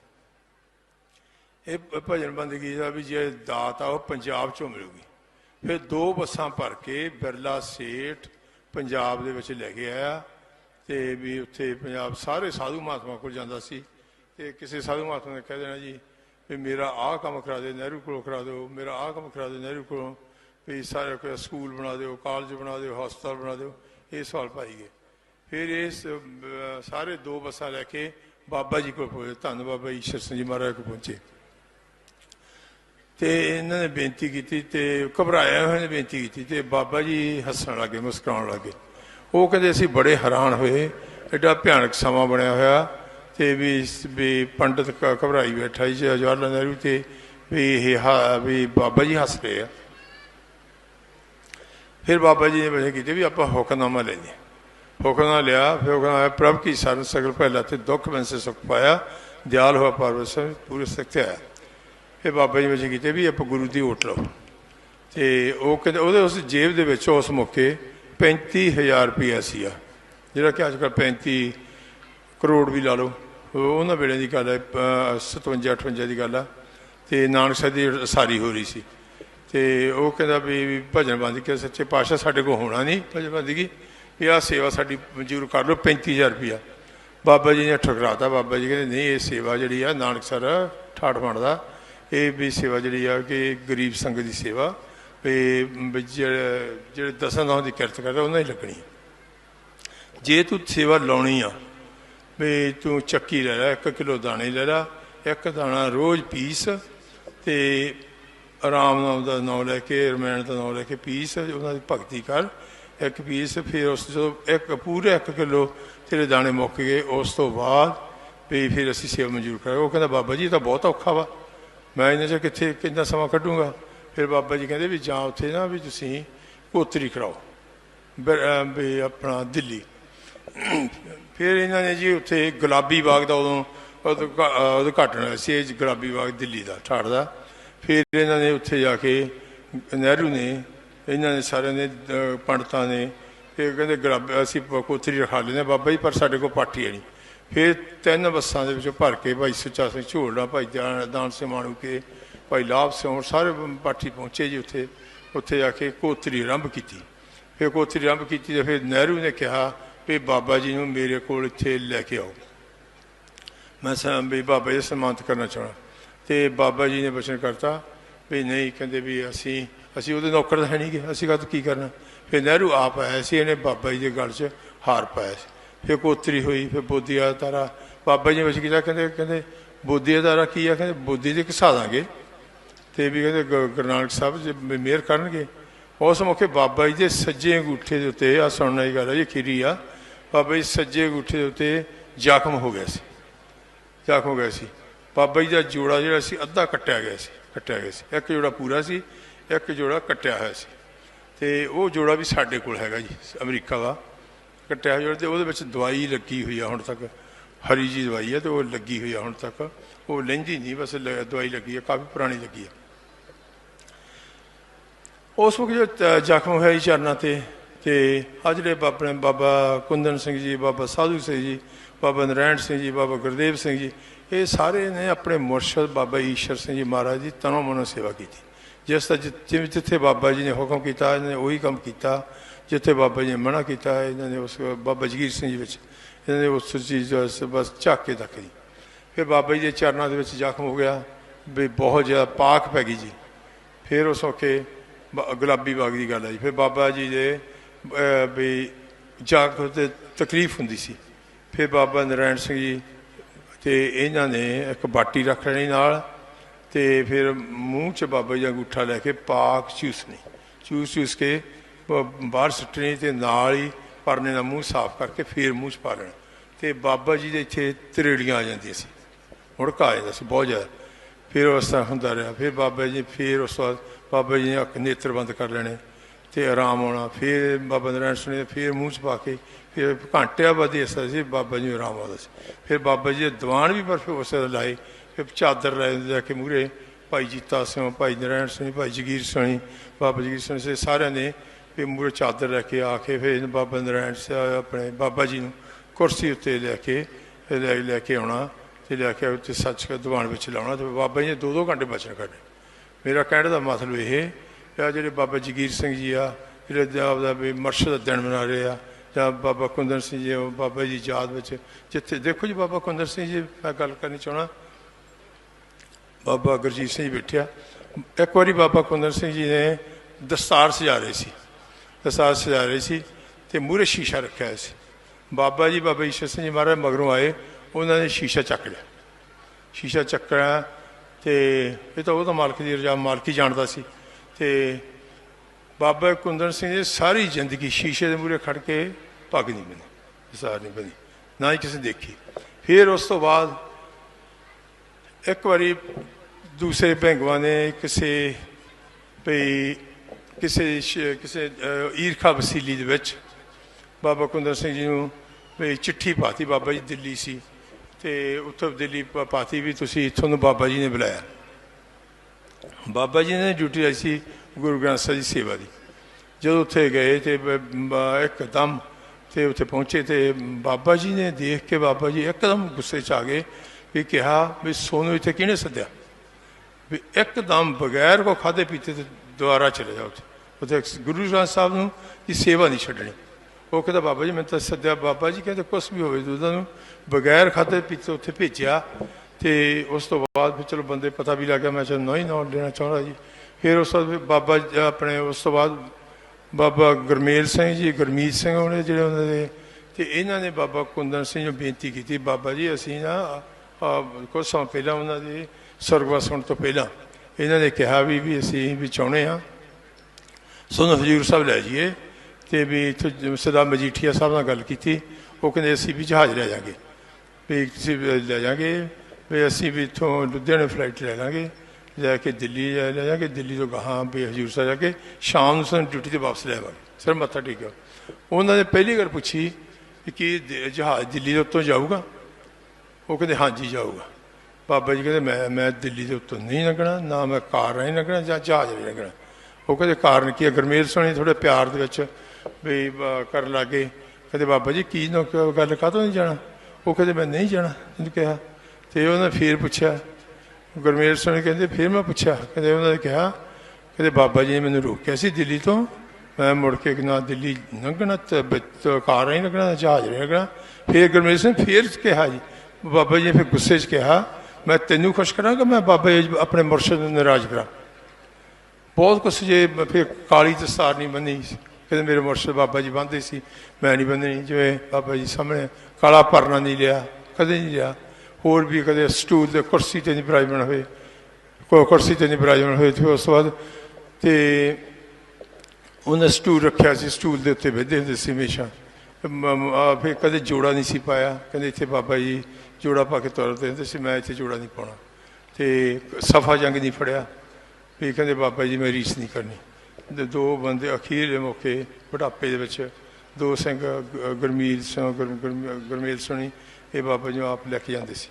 A: ਇਹ ਭਜਨ ਬੰਦਗੀ ਦਾ ਵੀ ਜੇ ਦਾਤ ਆ, ਉਹ ਪੰਜਾਬ ਚੋਂ ਮਿਲੂਗੀ। ਫਿਰ ਦੋ ਬੱਸਾਂ ਭਰ ਕੇ ਬਿਰਲਾ ਸੇਠ ਪੰਜਾਬ ਦੇ ਵਿੱਚ ਲੈ ਕੇ ਆਇਆ ਤੇ ਵੀ ਉੱਥੇ ਪੰਜਾਬ, ਸਾਰੇ ਸਾਧੂ ਮਹਾਤਮਾ ਕੋਲ ਜਾਂਦਾ ਸੀ। ਤੇ ਕਿਸੇ ਸਾਧੂ ਮਹਾਤਮਾ ਨੇ ਕਹਿ ਦੇਣਾ ਜੀ ਵੀ ਮੇਰਾ ਆਹ ਕੰਮ ਕਰਾ ਦਿਓ, ਨਹਿਰੂ ਕੋਲੋਂ ਕਰਾ ਦਿਓ, ਮੇਰਾ ਆਹ ਕੰਮ ਕਰਾ ਦਿਓ, ਨਹਿਰੂ ਕੋਲੋਂ ਵੀ ਸਾਰੇ ਕੋਈ ਸਕੂਲ ਬਣਾ ਦਿਓ, ਕਾਲਜ ਬਣਾ ਦਿਓ, ਹਸਪਤਾਲ ਬਣਾ ਦਿਓ, ਇਹ ਸਵਾਲ ਪਾਈ ਗਏ। ਫਿਰ ਇਸ ਸਾਰੇ ਦੋ ਬੱਸਾਂ ਲੈ ਕੇ ਬਾਬਾ ਜੀ ਕੋਲ ਪਹੁੰਚੇ। ਧੰਨ ਬਾਬਾ ਈਸ਼ਰ ਸਿੰਘ ਜੀ ਮਹਾਰਾਜ ਕੋਲ ਪਹੁੰਚੇ। ਤੇ ਇਹਨਾਂ ਨੇ ਬੇਨਤੀ ਕੀਤੀ ਤੇ ਘਬਰਾਇਆ ਹੋਇਆ ਨੇ ਬੇਨਤੀ ਕੀਤੀ ਤੇ ਬਾਬਾ ਜੀ ਹੱਸਣ ਲੱਗੇ, ਮੁਸਕਰਾਉਣ ਲੱਗੇ। ਉਹ ਕਹਿੰਦੇ, ਅਸੀਂ ਬੜੇ ਹੈਰਾਨ ਹੋਏ। ਐਡਾ ਭਿਆਨਕ ਸਮਾਂ ਬਣਿਆ ਹੋਇਆ। ਤੇ ਵੀ ਵੀ ਪੰਡਤ ਘਬਰਾਈ ਬੈਠਾ ਸੀ ਜਵਾਹਰ ਲਾਲ ਨਹਿਰੂ ਤੇ ਵੀ ਇਹ ਹਾ- ਵੀ ਬਾਬਾ ਜੀ ਹੱਸ ਰਹੇ ਆ। ਫਿਰ ਬਾਬਾ ਜੀ ਨੇ ਬਣੇ ਕੀਤੇ ਵੀ ਆਪਾਂ ਹੁਕਮਨਾਮਾ ਲੈ ਲਈਏ ਹੁਕਮਨਾਮਾ ਲਿਆ, ਫਿਰ ਹੁਕਮਨਾਮਾ ਪ੍ਰਭ ਕੀ ਸਰਨ ਸਗਲ ਪਹਿਲਾ ਤੇ ਦੁੱਖ ਮੈਂ ਸੇ ਸੁਖ ਪਾਇਆ, ਦਿਆਲ ਹੋਆ ਪਰਵਸ ਪੂਰੇ ਸਖਤੇ ਫਿਰ ਬਾਬਾ ਜੀ ਵਜੇ ਕੀਤੇ ਵੀ ਆਪਾਂ ਗੁਰੂ ਦੀ ਓਟ ਲਓ। ਤੇ ਉਹ ਕਹਿੰਦੇ, ਉਹਦੇ ਉਸ ਜੇਬ ਦੇ ਵਿੱਚ ਉਸ ਮੌਕੇ 35000 ਰੁਪਇਆ ਸੀ ਆ ਜਿਹੜਾ ਕਿ ਅੱਜ ਕੱਲ੍ਹ 35 ਕਰੋੜ ਵੀ ਲਾ ਲਓ। ਉਹਨਾਂ ਵੇਲੇ ਦੀ ਗੱਲ ਹੈ, ਅਹ 57 58 ਦੀ ਗੱਲ ਆ, ਤੇ ਨਾਨਕ ਸਾਹਿਬ ਦੀ ਸਾਰੀ ਹੋ ਰਹੀ ਸੀ। ਤੇ ਉਹ ਕਹਿੰਦਾ ਵੀ ਭਜਨ ਬੰਦ ਕੇ ਸੱਚੇ ਪਾਤਸ਼ਾਹ ਸਾਡੇ ਕੋਲ ਹੋਣਾ ਨਹੀਂ ਭਜਨ ਬੰਦਗੀ ਵੀ ਆਹ ਸੇਵਾ ਸਾਡੀ ਮਨਜ਼ੂਰ ਕਰ ਲਓ 35000 ਰੁਪਇਆ। ਬਾਬਾ ਜੀ ਨੇ ਠੁਕਰਾਤਾ, ਬਾਬਾ ਜੀ ਕਹਿੰਦੇ, ਨਹੀਂ, ਇਹ ਸੇਵਾ ਜਿਹੜੀ ਆ ਨਾਨਕ ਸਰ ਠਾਠ ਦਾ ਇਹ ਵੀ ਸੇਵਾ ਜਿਹੜੀ ਆ ਕਿ ਗਰੀਬ ਸੰਗਤ ਦੀ ਸੇਵਾ, ਵੀ ਜਿਹੜੇ ਦਸਾਂ ਦਾ ਦੀ ਕਿਰਤ ਕਰਦਾ, ਉਹਨਾਂ ਹੀ ਲੱਗਣੀ ਜੇ ਤੂੰ ਸੇਵਾ ਲਾਉਣੀ ਆ ਵੀ ਤੂੰ ਚੱਕੀ ਲੈ ਲੈ 1 ਕਿਲੋ ਦਾਣੇ ਲੈ ਲੈ, ਇੱਕ ਦਾਣਾ ਰੋਜ਼ ਪੀਸ ਤੇ ਆਰਾਮ ਨਾਲ ਦਾ ਨਾਮ ਲੈ ਕੇ ਰਮੈਣ ਦਾ ਨਾਮ ਲੈ ਕੇ ਪੀਸ, ਉਹਨਾਂ ਦੀ ਭਗਤੀ ਕਰ, ਇੱਕ ਪੀਸ, ਫਿਰ ਉਸ ਤੋਂ ਇੱਕ, ਪੂਰੇ 1 ਕਿਲੋ ਤੇਰੇ ਦਾਣੇ ਮੁੱਕ ਗਏ। ਉਸ ਤੋਂ ਬਾਅਦ ਵੀ ਫਿਰ ਅਸੀਂ ਸੇਵਾ ਮਨਜ਼ੂਰ ਕਰਾਂਗੇ। ਉਹ ਕਹਿੰਦਾ, ਬਾਬਾ ਜੀ, ਇਹ ਤਾਂ ਬਹੁਤ ਔਖਾ ਵਾ। ਮੈਂ ਇਹਨਾਂ 'ਚ ਕਿੱਥੇ, ਕਿੰਨਾ ਸਮਾਂ ਕੱਢੂੰਗਾ? ਫਿਰ ਬਾਬਾ ਜੀ ਕਹਿੰਦੇ ਵੀ ਜਾਂ ਉੱਥੇ ਨਾ ਵੀ ਤੁਸੀਂ ਕੋਤਰੀ ਕਰਾਓ। ਵੀ ਆਪਣਾ ਦਿੱਲੀ। ਫਿਰ ਇਹਨਾਂ ਨੇ ਜੀ ਉੱਥੇ ਗੁਲਾਬੀ ਬਾਗ ਦਾ ਉਦੋਂ ਉਦੋਂ- ਉਦਘਾਟਨ ਹੋਇਆ ਸੀ, ਇਹ ਗੁਲਾਬੀ ਬਾਗ ਦਿੱਲੀ ਦਾ, ਠਾੜ ਦਾ। ਫਿਰ ਇਹਨਾਂ ਨੇ ਉੱਥੇ ਜਾ ਕੇ ਨਹਿਰੂ ਨੇ, ਇਹਨਾਂ ਨੇ ਸਾਰਿਆਂ ਨੇ, ਅਹ, ਪੰਡਤਾਂ ਨੇ ਫਿਰ ਕਹਿੰਦੇ ਗੁਲਾਬ, ਅਸੀਂ ਪ- ਕੋਤਰੀ ਰਖਾ ਲੈਂਦੇ ਹਾਂ ਬਾਬਾ ਜੀ, ਪਰ ਸਾਡੇ ਕੋਲ ਪਾਠੀ ਹੈ ਨਹੀਂ। ਫਿਰ ਤਿੰਨ ਬੱਸਾਂ ਦੇ ਵਿੱਚੋਂ ਭਰ ਕੇ ਭਾਈ ਸੁੱਚਾ ਸਿੰਘ ਝੋਲਣਾ ਭਾਈ ਦਾਨ ਦਾਨ ਸਿੰਘ ਮਾਣੂ ਕੇ, ਭਾਈ ਲਾਭ ਸਿੰਘ ਸਾਰੇ ਪਾਠੀ ਪਹੁੰਚੇ ਜੀ ਉੱਥੇ। ਉੱਥੇ ਜਾ ਕੇ ਕੋਥਰੀ ਆਰੰਭ ਕੀਤੀ। ਫਿਰ ਕੋਥਰੀ ਆਰੰਭ ਕੀਤੀ ਤੇ ਫਿਰ ਨਹਿਰੂ ਨੇ ਕਿਹਾ ਵੀ ਬਾਬਾ ਜੀ ਨੂੰ ਮੇਰੇ ਕੋਲ ਇੱਥੇ ਲੈ ਕੇ ਆਓ। ਮੈਂ ਸਾ, ਵੀ ਬਾਬਾ ਜੀ ਦਾ ਸਨਮਾਨਿਤ ਕਰਨਾ ਚਾਹਣਾ ਤੇ ਬਾਬਾ ਜੀ ਨੇ ਬਚਨ ਕਰਤਾ, ਵੀ ਨਹੀਂ, ਕਹਿੰਦੇ ਵੀ ਅਸੀਂ ਅਸੀਂ ਉਹਦੇ ਨੌਕਰ ਤਾਂ ਹੈ ਨਹੀਂ ਗੇ, ਅਸੀਂ ਕਦ ਕੀ ਕਰਨਾ? ਫਿਰ ਨਹਿਰੂ ਆਪ ਆਇਆ ਸੀ, ਇਹਨੇ ਬਾਬਾ ਜੀ ਦੇ ਗਲ 'ਚ ਹਾਰ ਪਾਇਆ ਸੀ। ਫਿਰ ਕੋਤਰੀ ਹੋਈ, ਫਿਰ ਬੋਧੀਆ ਤਾਰਾ, ਬਾਬਾ ਜੀ ਨੇ ਵਿੱਚ ਕੀਤਾ, ਕਹਿੰਦੇ ਕਹਿੰਦੇ ਬੋਧੀਆ ਤਾਰਾ ਕੀ ਆ? ਕਹਿੰਦੇ ਬੋਧੀ ਦੇ ਘਸਾ ਦਾਂਗੇ ਤੇ ਵੀ ਕਹਿੰਦੇ ਗੁ- ਗੁਰੂ ਨਾਨਕ ਸਾਹਿਬ ਜੇ ਮਿਹਰ ਕਰਨਗੇ। ਉਸ ਮੌਕੇ ਬਾਬਾ ਜੀ ਦੇ ਸੱਜੇ ਅੰਗੂਠੇ ਦੇ ਉੱਤੇ ਆ ਸੁਣਨ ਵਾਲੀ ਗੱਲ ਹੈ ਜੀ ਖੀਰੀ ਆ ਬਾਬਾ ਜੀ ਸੱਜੇ ਅੰਗੂਠੇ ਦੇ ਉੱਤੇ ਜ਼ਖਮ ਹੋ ਗਿਆ ਸੀ। ਜ਼ਖਮ ਹੋ ਗਿਆ ਸੀ। ਬਾਬਾ ਜੀ ਦਾ ਜੋੜਾ ਜਿਹੜਾ ਸੀ, ਅੱਧਾ ਕੱਟਿਆ ਗਿਆ ਸੀ, ਕੱਟਿਆ ਗਿਆ ਸੀ। ਇੱਕ ਜੋੜਾ ਪੂਰਾ ਸੀ, ਇੱਕ ਜੋੜਾ ਕੱਟਿਆ ਹੋਇਆ ਸੀ। ਤੇ ਉਹ ਜੋੜਾ ਵੀ ਸਾਡੇ ਕੋਲ ਹੈਗਾ ਜੀ, ਅਮਰੀਕਾ ਦਾ। ਕੱਟਿਆ ਹੋਇਆ ਜੋੜਾ ਤੇ ਉਹਦੇ ਵਿੱਚ ਦਵਾਈ ਲੱਗੀ ਹੋਈ ਆ ਹੁਣ ਤੱਕ। ਹਰੀ ਜੀ ਦਵਾਈ ਹੈ ਤੇ ਉਹ ਲੱਗੀ ਹੋਈ ਆ ਹੁਣ ਤੱਕ। ਉਹ ਲਹਿੰਦੀ ਨਹੀਂ, ਬਸ ਲ- ਦਵਾਈ ਲੱਗੀ ਹੈ ਕਾਫੀ ਪੁਰਾਣੀ ਲੱਗੀ ਹੈ ਉਸ ਵਕਤ ਜੋ ਜ਼ਖਮ ਹੋਇਆ ਜੀ ਚਰਨਾਂ ਤੇ ਤੇ ਆ ਜਿਹੜੇ ਆਪਣੇ ਬਾਬਾ ਕੁੰਦਨ ਸਿੰਘ ਜੀ, ਬਾਬਾ ਸਾਧੂ ਸਿੰਘ ਜੀ, ਬਾਬਾ ਨਰੈਣ ਸਿੰਘ ਜੀ, ਬਾਬਾ ਗੁਰਦੇਵ ਸਿੰਘ ਜੀ, ਇਹ ਸਾਰੇ ਨੇ ਆਪਣੇ ਮੁਰਸ਼ਦ ਬਾਬਾ ਈਸ਼ਰ ਸਿੰਘ ਜੀ ਮਹਾਰਾਜ ਦੀ ਤਨੋਂ ਮਨੋਂ ਸੇਵਾ ਕੀਤੀ। ਜਿਸ ਦਾ ਜਿ- ਜਿਵੇਂ ਜਿੱਥੇ ਬਾਬਾ ਜੀ ਨੇ ਹੁਕਮ ਕੀਤਾ, ਇਹਨਾਂ ਨੇ ਉਹੀ ਕੰਮ ਕੀਤਾ। ਜਿੱਥੇ ਬਾਬਾ ਜੀ ਨੇ ਮਨਾ ਕੀਤਾ, ਇਹਨਾਂ ਨੇ ਉਸ ਬਾਬਾ ਜਗੀਰ ਸਿੰਘ ਜੀ ਵਿੱਚ, ਇਹਨਾਂ ਨੇ ਉਸ ਚੀਜ਼ ਬਸ ਸ- ਕੇ ਤੱਕ ਜੀ ਫਿਰ ਬਾਬਾ ਜੀ ਦੇ ਚਰਨਾਂ ਦੇ ਵਿੱਚ ਜ਼ਖਮ ਹੋ ਗਿਆ, ਵੀ ਬਹੁਤ ਜ਼ਿਆਦਾ ਪਾਕ ਪੈ ਗਈ ਜੀ। ਫਿਰ ਉਸ ਮੌਕੇ ਬ- ਗੁਲਾਬੀ ਬਾਗ ਦੀ ਗੱਲ ਹੈ ਜੀ ਫਿਰ ਬਾਬਾ ਜੀ ਦੇ ਅਹ, ਜਾ ਕੇ ਤੇ ਤਕਲੀਫ ਹੁੰਦੀ ਸੀ। ਫਿਰ ਬਾਬਾ ਨਰਾਇਣ ਸਿੰਘ ਜੀ ਤੇ ਇਹਨਾਂ ਨੇ ਇੱਕ ਬਾਟੀ ਰੱਖ ਲੈਣੀ ਨਾਲ ਤੇ ਫਿਰ ਮੂੰਹ 'ਚ ਬਾਬਾ ਜੀ ਅੰਗੂਠਾ ਲੈ ਕੇ ਪਾਕ ਚੂਸਣੀ। ਚੂਸ ਚੂਸ ਕੇ ਬਾਹਰ ਸੁੱਟਣੀ ਤੇ ਨਾਲ ਹੀ ਪਰਨੇ ਦਾ ਮੂੰਹ ਸਾਫ਼ ਕਰਕੇ ਫਿਰ ਮੂੰਹ 'ਚ ਪਾ ਲੈਣਾ। ਤੇ ਬਾਬਾ ਜੀ ਦੇ ਇੱਥੇ ਤਰੇੜੀਆਂ ਆ ਜਾਂਦੀਆਂ ਸੀ। ਮੁੜਕਾ ਆ ਜਾਂਦਾ ਸੀ ਬਹੁਤ ਜ਼ਿਆਦਾ। ਫਿਰ ਉਸ ਤਰ੍ਹਾਂ ਹੁੰਦਾ ਰਿਹਾ। ਫਿਰ ਬਾਬਾ ਜੀ ਫਿਰ ਉਸ ਤੋਂ ਬਾਅਦ ਬਾਬਾ ਜੀ ਨੇ ਅੱਖ ਨੇਤਰ ਬੰਦ ਕਰ ਲੈਣੇ। ਤੇ ਆਰਾਮ ਆਉਣਾ, ਫਿਰ ਬਾਬਾ ਨਰਾਇਣ ਸਿੰਘ ਨੇ ਫਿਰ ਮੂੰਹ 'ਚ ਪਾ ਕੇ ਫਿਰ ਘੰਟਿਆਂ ਬਾਅਦ ਹੀ ਅਸਰ ਸੀ, ਬਾਬਾ ਜੀ ਨੂੰ ਆਰਾਮ ਆਉਂਦਾ ਸੀ। ਫਿਰ ਬਾਬਾ ਜੀ ਦੇ ਦੀਵਾਨ ਵੀ ਬਰਫ ਉਸੇ ਦਾ ਲਾਏ, ਫਿਰ ਚਾਦਰ ਲੈ ਜਾ ਕੇ ਮੂਰੇ ਭਾਈ ਜੀਤਾ ਸਿੰਘ, ਭਾਈ ਨਰੈਣ ਸਿੰਘ, ਭਾਈ ਜਗੀਰ ਸਿੰਘ, ਬਾਬਾ ਜਗੀਰ ਸਿੰਘ ਸੇ ਸਾਰਿਆਂ ਨੇ ਵੀ ਮੂਰੇ ਚਾਦਰ ਲੈ ਕੇ ਆ ਕੇ ਫਿਰ ਬਾਬਾ ਨਰੈਣ ਸਿੰਘ, ਆਪਣੇ ਬਾਬਾ ਜੀ ਨੂੰ ਕੁਰਸੀ ਉੱਤੇ ਲੈ ਕੇ, ਲੈ ਲੈ ਕੇ ਆਉਣਾ ਤੇ ਲੈ ਕੇ ਉੱਤੇ ਸੱਚ ਕੇ ਦੀਵਾਨ ਵਿੱਚ ਲਾਉਣਾ ਤੇ ਬਾਬਾ ਜੀ ਨੇ ਦੋ ਦੋ ਘੰਟੇ ਬਚਨ ਕਰਨੇ। ਮੇਰਾ ਕਹਿਣ ਦਾ ਮਤਲਬ ਇਹ ਹੈ ਜਿਹੜੇ ਬਾਬਾ ਜਗੀਰ ਸਿੰਘ ਜੀ ਆ, ਜਿਹੜੇ ਆਪਦਾ ਵੀ ਮਰਸ਼ਦ ਦਾ ਦਿਨ ਮਨਾ ਰਹੇ ਆ, ਜਾਂ ਬਾਬਾ ਕੁੰਦਰ ਸਿੰਘ ਜੀ, ਉਹ ਬਾਬਾ ਜੀ ਯਾਦ ਵਿੱਚ ਜਿੱਥੇ, ਦੇਖੋ ਜੀ ਬਾਬਾ ਕੁੰਦਰ ਸਿੰਘ ਜੀ, ਮੈਂ ਗੱਲ ਕਰਨੀ ਚਾਹਣਾ ਬਾਬਾ ਗੁਰਜੀਤ ਸਿੰਘ ਜੀ ਬੈਠਿਆ ਇੱਕ ਵਾਰੀ ਬਾਬਾ ਕੁੰਦਰ ਸਿੰਘ ਜੀ ਨੇ ਦਸਤਾਰ ਸਜਾ ਰਹੇ ਸੀ। ਦਸਤਾਰ ਸਜਾ ਰਹੇ ਸੀ ਤੇ ਮੂਹਰੇ ਸ਼ੀਸ਼ਾ ਰੱਖਿਆ ਸੀ। ਬਾਬਾ ਜੀ, ਬਾਬਾ ਈਸ਼ਰ ਸਿੰਘ ਜੀ ਮਹਾਰਾਜ ਮਗਰੋਂ ਆਏ, ਉਹਨਾਂ ਨੇ ਸ਼ੀਸ਼ਾ ਚੱਕ ਲਿਆ। ਸ਼ੀਸ਼ਾ ਚੱਕਣਾ ਤੇ ਇਹ ਤਾਂ ਉਹ ਤਾਂ ਮਾਲਕ ਦੀ ਰਜਾ, ਮਾਲਕੀ ਜਾਣਦਾ ਸੀ। ਤੇ ਬਾਬਾ ਕੁੰਦਨ ਸਿੰਘ ਜੀ ਸਾਰੀ ਜ਼ਿੰਦਗੀ ਸ਼ੀਸ਼ੇ ਦੇ ਮੂਹਰੇ ਖੜ ਕੇ ਪੱਗ ਨਹੀਂ ਬੰਨੀ ਸਾਰ ਨਹੀਂ ਬੰਨੀ ਨਾ ਹੀ ਕਿਸੇ ਨੇ ਦੇਖੀ। ਫਿਰ ਉਸ ਤੋਂ ਬਾਅਦ ਇੱਕ ਵਾਰੀ ਦੂਸਰੇ ਭੰਗਵਾਂ ਨੇ ਕਿਸੇ ਭਈ ਕਿਸੇ ਕਿਸੇ ਈਰਖਾ ਵਸੀਲੀ ਦੇ ਵਿੱਚ ਬਾਬਾ ਕੁੰਦਰ ਸਿੰਘ ਜੀ ਨੂੰ ਵੀ ਚਿੱਠੀ ਪਾਤੀ, ਬਾਬਾ ਜੀ ਦਿੱਲੀ ਸੀ ਤੇ ਉੱਥੋਂ ਦਿੱਲੀ ਪ- ਪਾਤੀ ਵੀ ਤੁਸੀਂ ਇੱਥੋਂ ਨੂੰ ਬਾਬਾ ਜੀ ਨੇ ਬੁਲਾਇਆ। ਬਾਬਾ ਜੀ ਨੇ ਡਿਊਟੀ ਆਈ ਸੀ ਗੁਰੂ ਗ੍ਰੰਥ ਸਾਹਿਬ ਦੀ ਸੇਵਾ ਦੀ। ਜਦੋਂ ਉੱਥੇ ਗਏ ਤੇ ਇੱਕਦਮ ਤੇ ਉੱਥੇ ਪਹੁੰਚੇ ਤੇ ਬਾਬਾ ਜੀ ਨੇ ਦੇਖ ਕੇ ਬਾਬਾ ਜੀ ਇੱਕਦਮ ਗੁੱਸੇ 'ਚ ਆ ਗਏ ਵੀ ਕਿਹਾ ਵੀ ਸੋਨੂੰ ਇੱਥੇ ਕਿਹਨੇ ਸੱਦਿਆ? ਵੀ ਇੱਕਦਮ ਬਗੈਰ ਕੋ ਖਾਦੇ ਪੀਤੇ ਤੇ ਦੁਆਰਾ ਚਲੇ ਜਾਓ ਉੱਥੇ। ਉੱਥੇ ਗੁਰੂ ਗ੍ਰੰਥ ਸਾਹਿਬ ਨੂੰ ਦੀ ਸੇਵਾ ਨਹੀਂ ਛੱਡਣੀ। ਉਹ ਕਹਿੰਦਾ, ਬਾਬਾ ਜੀ ਮੈਂ ਤਾਂ ਸੱਦਿਆ। ਬਾਬਾ ਜੀ ਕਹਿੰਦੇ, ਕੁਛ ਵੀ ਹੋਵੇ ਉਹਨਾਂ ਨੂੰ ਬਗੈਰ ਖਾਦੇ ਪੀਤੇ ਉੱਥੇ ਭੇਜਿਆ ਤੇ ਉਸ ਤੋਂ ਬਾਅਦ ਫਿਰ ਚਲੋ ਬੰਦੇ ਪਤਾ ਵੀ ਲੱਗ ਗਿਆ ਮੈਂ ਚਲ ਨਹੀਂ ਨਾ ਲੈਣਾ ਚਾਹੁੰਦਾ ਜੀ। ਫਿਰ ਉਸ ਤੋਂ ਬਾਅਦ ਬਾਬਾ ਆਪਣੇ ਉਸ ਤੋਂ ਬਾਅਦ ਬਾਬਾ ਗੁਰਮੇਲ ਸਿੰਘ ਜੀ ਗੁਰਮੀਤ ਸਿੰਘ ਉਹਨੇ ਜਿਹੜੇ ਉਹਨਾਂ ਦੇ ਤੇ ਇਹਨਾਂ ਨੇ ਬਾਬਾ ਕੁੰਦਨ ਸਿੰਘ ਨੂੰ ਬੇਨਤੀ ਕੀਤੀ ਬਾਬਾ ਜੀ ਅਸੀਂ ਨਾ ਆਹ, ਕੁਝ ਸਮਾਂ ਪਹਿਲਾਂ ਉਹਨਾਂ ਦੇ ਸਰਗਵਾਸ ਹੋਣ ਤੋਂ ਪਹਿਲਾਂ ਇਹਨਾਂ ਨੇ ਕਿਹਾ ਵੀ ਵੀ ਅਸੀਂ ਵੀ ਚਾਹੁੰਦੇ ਹਾਂ। ਸੋਨੂੰ ਹਜੂਰ ਸਾਹਿਬ ਲੈ ਜਾਈਏ ਤੇ ਵੀ ਇੱਥੋਂ ਸਦਾ ਮਜੀਠੀਆ ਸਾਹਿਬ ਨਾਲ ਗੱਲ ਕੀਤੀ ਉਹ ਕਹਿੰਦੇ ਅਸੀਂ ਵੀ ਜਹਾਜ਼ ਲੈ ਜਾਾਂਗੇ। ਵੀ ਤੁਸੀਂ ਲੈ ਜਾਾਂਗੇ। ਵੀ ਅਸੀਂ ਵੀ ਇੱਥੋਂ ਲੁਧਿਆਣੇ ਫਲਾਈਟ ਲੈ ਲਾਂਗੇ ਜਾ ਕੇ ਦਿੱਲੀ ਜਾ, ਲੈ ਜਾਾਂਗੇ, ਦਿੱਲੀ ਤੋਂ ਗਾਹਾਂ ਵੀ ਹਜੂਰ ਸਾਹਿਬ ਜਾ ਕੇ ਸ਼ਾਮ ਨੂੰ ਸਾਨੂੰ ਡਿਊਟੀ ਤੇ ਵਾਪਸ ਲੈ ਆਵਾਂਗੇ। ਸਰ, ਮੱਥਾ ਟੇਕਿਆ ਉਹਨਾਂ ਨੇ ਪਹਿਲੀ ਗੱਲ ਪੁੱਛੀ ਕਿ ਕੀ ਜਹਾਜ਼ ਦਿੱਲੀ ਦੇ ਉੱਤੋਂ ਜਾਊਗਾ? ਉਹ ਕਹਿੰਦੇ, ਹਾਂਜੀ, ਜਾਊਗਾ। ਬਾਬਾ ਜੀ ਕਹਿੰਦੇ, ਮੈਂ ਮੈਂ ਦਿੱਲੀ ਦੇ ਉੱਤੋਂ ਨਹੀਂ ਲੰਘਣਾ, ਨਾ ਮੈਂ ਕਾਰ ਰਾਹੀਂ ਲੰਘਣਾ, ਜਾਂ ਜਹਾਜ਼ ਰਾਹੀਂ ਲੰਘਣਾ। ਉਹ ਕਹਿੰਦੇ, ਕਾਰਨ ਕੀ ਹੈ? ਗਰਮੇਲ ਸੋਣੀ ਥੋੜੇ ਪਿਆਰ ਦੇ ਵਿੱਚ ਵੀ ਬ- ਕਰਨ ਲੱਗੇ ਕਹਿੰਦੇ, ਬਾਬਾ ਜੀ, ਕੀ ਨਾ ਗੱਲ ਕਾਹਤੋਂ ਨਹੀਂ ਜਾਣਾ? ਉਹ ਕਹਿੰਦੇ, ਮੈਂ ਨਹੀਂ ਜਾਣਾ, ਇਹਨੂੰ ਕਿਹਾ। ਤੇ ਉਹਨੇ ਫੇਰ ਪੁੱਛਿਆ, ਗੁਰਮੇਲ ਸਿੰਘ ਕਹਿੰਦੇ, ਫਿਰ ਮੈਂ ਪੁੱਛਿਆ, ਕਹਿੰਦੇ ਉਹਨਾਂ ਨੇ ਕਿਹਾ, ਕਹਿੰਦੇ ਬਾਬਾ ਜੀ ਨੇ ਮੈਨੂੰ ਰੋਕਿਆ ਸੀ ਦਿੱਲੀ ਤੋਂ, ਮੈਂ ਮੁੜ ਕੇ ਨਾ, ਦਿੱਲੀ ਲੰਘਣਾ ਤੇ ਵਿੱਚ ਕਾਰ ਰਾਹੀਂ ਲੱਗਣਾ ਜਹਾਜ਼ ਰਾਹੀਂ ਲੰਘਣਾ। ਫਿਰ ਗੁਰਮੇਲ ਸਿੰਘ ਫਿਰ ਕਿਹਾ ਜੀ, ਬਾਬਾ ਜੀ ਨੇ ਫਿਰ ਗੁੱਸੇ 'ਚ ਕਿਹਾ, ਮੈਂ ਤੈਨੂੰ ਖੁਸ਼ ਕਰਾਂਗਾ ਮੈਂ ਬਾਬਾ ਜੀ ਆਪਣੇ ਮੁਰਸ਼ਿਦ ਨੂੰ ਨਾਰਾਜ਼ ਕਰਾਂ? ਬਹੁਤ ਕੁਛ ਜੇ ਮੈਂ ਫਿਰ ਕਾਲੀ ਦਸਤਾਰ ਨਹੀਂ ਬੰਨੀ ਕਹਿੰਦੇ ਮੇਰੇ ਮੁਰਸ਼ਿਦ ਬਾਬਾ ਜੀ ਬੰਨ੍ਹਦੇ ਸੀ, ਮੈਂ ਨਹੀਂ ਬੰਨਣੀ, ਜਿਵੇਂ ਬਾਬਾ ਜੀ ਸਾਹਮਣੇ ਕਾਲਾ ਪਰਨਾ ਨਹੀਂ ਲਿਆ, ਕਦੇ ਨਹੀਂ ਲਿਆ। ਹੋਰ ਵੀ ਕਦੇ ਸਟੂਲ ਤੇ ਕੁਰਸੀ ਤੇ ਨਹੀਂ ਬਿਰਾਜਮਾਨ ਹੋਏ, ਕੋਈ ਕੁਰਸੀ ਤੇ ਨਹੀਂ ਬਿਰਾਜਮਾਨ ਹੋਏ ਤੇ ਉਸ ਤੋਂ ਬਾਅਦ ਤੇ ਉਹਨੇ ਸਟੂਲ ਰੱਖਿਆ ਸੀ ਸਟੂਲ ਦੇ ਉੱਤੇ ਬੈਠੇ ਹੁੰਦੇ ਸੀ ਹਮੇਸ਼ਾ। ਆ ਫਿਰ ਕਦੇ ਜੋੜਾ ਨਹੀਂ ਸੀ ਪਾਇਆ, ਕਹਿੰਦੇ ਇੱਥੇ ਬਾਬਾ ਜੀ ਜੋੜਾ ਪਾ ਕੇ ਤੁਰਦੇ ਹੁੰਦੇ ਸੀ, ਮੈਂ ਇੱਥੇ ਜੋੜਾ ਨਹੀਂ ਪਾਉਣਾ। ਤੇ ਸਫਾ ਜੰਗ ਨਹੀਂ ਫੜਿਆ ਵੀ ਕਹਿੰਦੇ ਬਾਬਾ ਜੀ ਮੈਂ ਰੀਸ ਨਹੀਂ ਕਰਨੀ। ਤੇ ਦੋ ਬੰਦੇ ਅਖੀਰਲੇ ਮੌਕੇ ਬੁਢਾਪੇ ਦੇ ਵਿੱਚ, ਦੋ ਸਿੰਘ ਗੁਰਮੀਤ ਸਿੰਘ ਗੁਰ- ਗੁਰਮ- ਗੁਰਮੇਲ ਸੁਣੀ ਇਹ ਬਾਬਾ ਜੀ ਨੂੰ ਆਪ ਲੈ ਕੇ ਜਾਂਦੇ ਸੀ